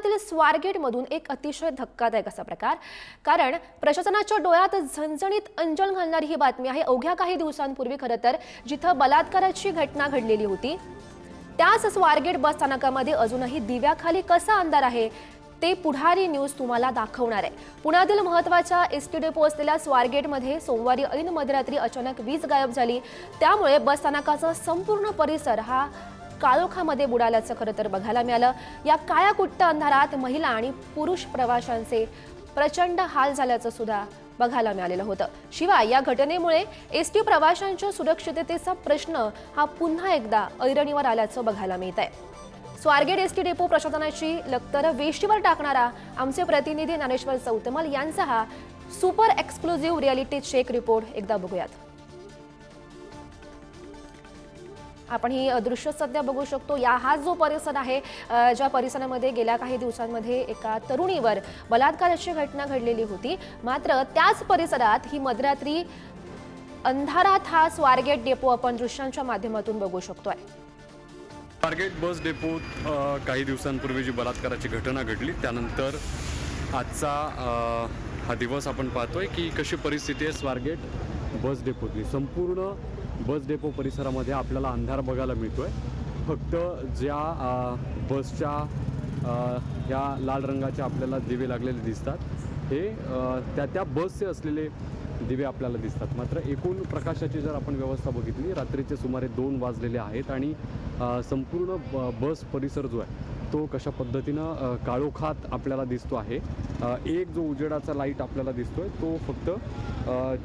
कोकणातील स्वारगेटमधून एक अतिशय धक्कादायक असा प्रकार. कारण प्रशासनाच्या डोळ्यात झणझणीत अंजन घालणारी ही बातमी आहे. अवघ्या काही दिवसांपूर्वी खरं तर जिथं बलात्काराची घटना घडलेली होती त्याच स्वारगेट बस स्थानकामध्ये अजूनही दिव्याखाली कसा अंधार आहे ते पुढारी न्यूज तुम्हाला दाखवणार आहे. पुण्यातील महत्त्वाच्या एस टी डेपो असलेल्या स्वारगेटमध्ये सोमवारी ऐन मध्यरात्री अचानक वीज गायब झाली. त्यामुळे बस स्थानकाचा संपूर्ण परिसर हा काळोखामध्ये बुडाल्याचं खरं तर बघायला मिळालं. या काळ्या कुट्ट अंधारात महिला आणि पुरुष प्रवाशांचे प्रचंड हाल झाल्याचं सुद्धा बघायला मिळालेलं होतं. शिवाय या घटनेमुळे एस टी प्रवाशांच्या सुरक्षिततेचा प्रश्न हा पुन्हा एकदा ऐरणीवर आल्याचं बघायला मिळत आहे स्वारगेट एस टी डेपो प्रशासनाची लक्तर वेशीवर टाकणारा आमचे प्रतिनिधी ज्ञानेश्वर चौतमल यांचा हा super exclusive reality check report एकदा बघूयात. आपण ही दृश्य सध्या बघू शकतो. या हा जो परिसर आहे ज्या परिसरामध्ये गेल्या काही दिवसांमध्ये एका तरुणीवर बलात्काराची घटना घडलेली होती. मात्र त्याच परिसरात ही मध्यरात्री अंधारात हा स्वारगेट डेपो आपण दृश्यांच्या माध्यमातून बघू शकतोय. स्वारगेट बस डेपोत काही दिवसांपूर्वी जी बलात्काराची घटना घडली त्यानंतर आजचा हा दिवस आपण पाहतोय की कशी परिस्थिती आहे स्वारगेट. बस डेपोतली. संपूर्ण बस डेपो परिसरामध्ये आपल्याला अंधार बघायला मिळतो आहे फक्त ज्या बसच्या ह्या लाल रंगाचे आपल्याला दिवे लागलेले दिसतात हे त्या त्या बसचे असलेले दिवे आपल्याला दिसतात. मात्र एकूण प्रकाशाची जर आपण व्यवस्था बघितली रात्रीचे सुमारे दोन वाजलेले आहेत आणि संपूर्ण बस परिसर जो आहे तो कशा पद्धतीनं काळोखात आपल्याला दिसतो आहे. एक जो उजेडाचा लाइट आपल्याला दिसतो आहे तो फक्त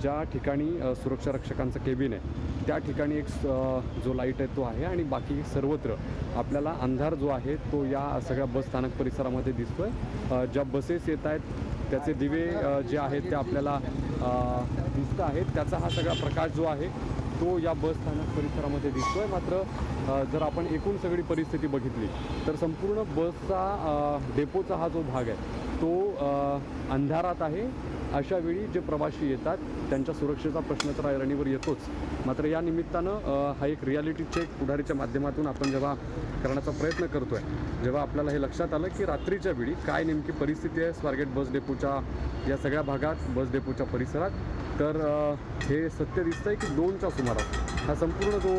ज्या ठिकाणी सुरक्षा रक्षकांचं केबिन आहे त्या ठिकाणी एक स- जो लाइट आहे तो आहे आणि बाकी सर्वत्र आपल्याला अंधार जो आहे तो या सगळ्या बस स्थानक परिसरामध्ये दिसतो आहे ज्या बसेस येत आहेत त्याचे दिवे जे आहेत ते आपल्याला दिसत आहेत. त्याचा हा सगळा प्रकाश जो आहे तो या बस स्थानक परिसरामध्ये दिसतोय. मात्र जर आपण एकूण सगळी परिस्थिती बघितली तर संपूर्ण बसचा डेपोचा हा जो भाग आहे तो अंधारात आहे. अशा वेळी जे प्रवासी येतात त्यांच्या सुरक्षेचा प्रश्न तर ऐरणीवर येतोच. मात्र या निमित्तानं हा एक रियालिटी चेक पुढारीच्या माध्यमातून आपण जेव्हा करण्याचा प्रयत्न करतोय जेव्हा आपल्याला हे लक्षात आलं की रात्रीच्या वेळी काय नेमकी परिस्थिती आहे स्वारगेट बस डेपोच्या या सगळ्या भागात बस डेपोच्या परिसरात तर हे सत्य दिसतंय की दोनच्या सुमारास. हा संपूर्ण जो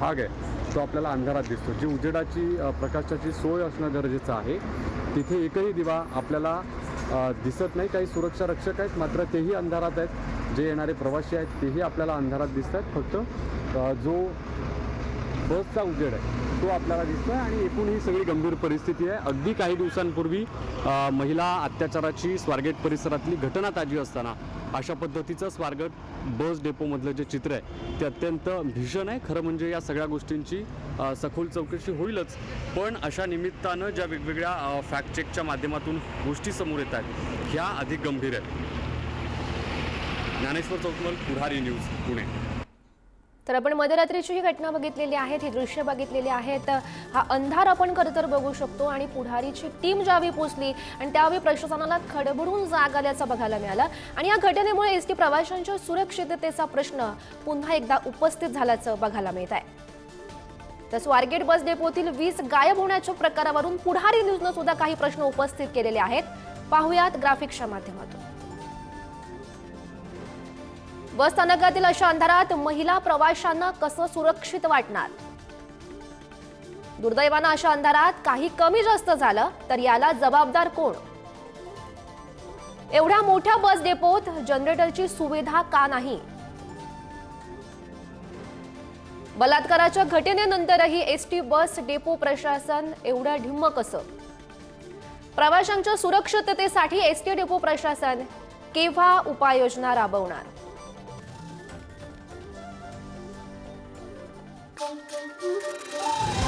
भाग आहे तो आपल्याला अंधारात दिसतो. जी उजेडाची प्रकाशाची सोय असणं गरजेचं आहे. तिथे एकही दिवा आपल्याला दिसत नाही. काही सुरक्षा रक्षक आहेत मात्र तेही अंधारात आहेत. जे येणारे प्रवासी आहेत तेही आपल्याला अंधारात दिसत आहेत फक्त जो बसचा उजेड आहे. तो आपल्याला दिसतोय आणि एकूण ही सगळी गंभीर परिस्थिती आहे. अगदी काही दिवसांपूर्वी महिला अत्याचाराची स्वारगेट परिसरातली घटना ताजी असताना अशा पद्धतीचं स्वारगेट बस डेपोमधलं जे चित्र आहे ते अत्यंत भीषण आहे. खरं म्हणजे या सगळ्या गोष्टींची सखोल चौकशी होईलच. पण अशा निमित्तानं ज्या वेगवेगळ्या फॅक्ट चेकच्या माध्यमातून गोष्टी समोर येत आहेत ह्या अधिक गंभीर आहेत. ज्ञानेश्वर चौकमल पुढारी न्यूज पुणे. तर आपण मध्यरात्रीची ही घटना बघितलेली आहे ही दृश्य बघितलेली आहेत हा अंधार आपण खरं तर बघू शकतो आणि पुढारीची टीम ज्यावेळी पोचली आणि त्यावेळी प्रशासनाला खडबडून जाग आल्याचं बघायला मिळालं. आणि या घटनेमुळे एस टी प्रवाशांच्या सुरक्षिततेचा प्रश्न पुन्हा एकदा उपस्थित झाल्याचं बघायला मिळत आहे. तर स्वारगेट बस डेपोतील वीज गायब होण्याच्या प्रकारावरून पुढारी न्यूजनं सुद्धा काही प्रश्न उपस्थित केलेले आहेत. पाहुयात ग्राफिक्सच्या माध्यमातून. बस स्थानकातील अशा अंधारात महिला प्रवाशांना कसं सुरक्षित वाटणार? दुर्दैवानं अशा अंधारात काही कमी जास्त झालं तर याला जबाबदार कोण? एवढ्या मोठ्या बस डेपोत जनरेटरची सुविधा का नाही? बलात्काराच्या घटनेनंतरही एसटी बस डेपो प्रशासन एवढं ढिम्म कसं प्रवाशांच्या सुरक्षिततेसाठी एसटी डेपो प्रशासन केव्हा उपाययोजना राबवणार? Música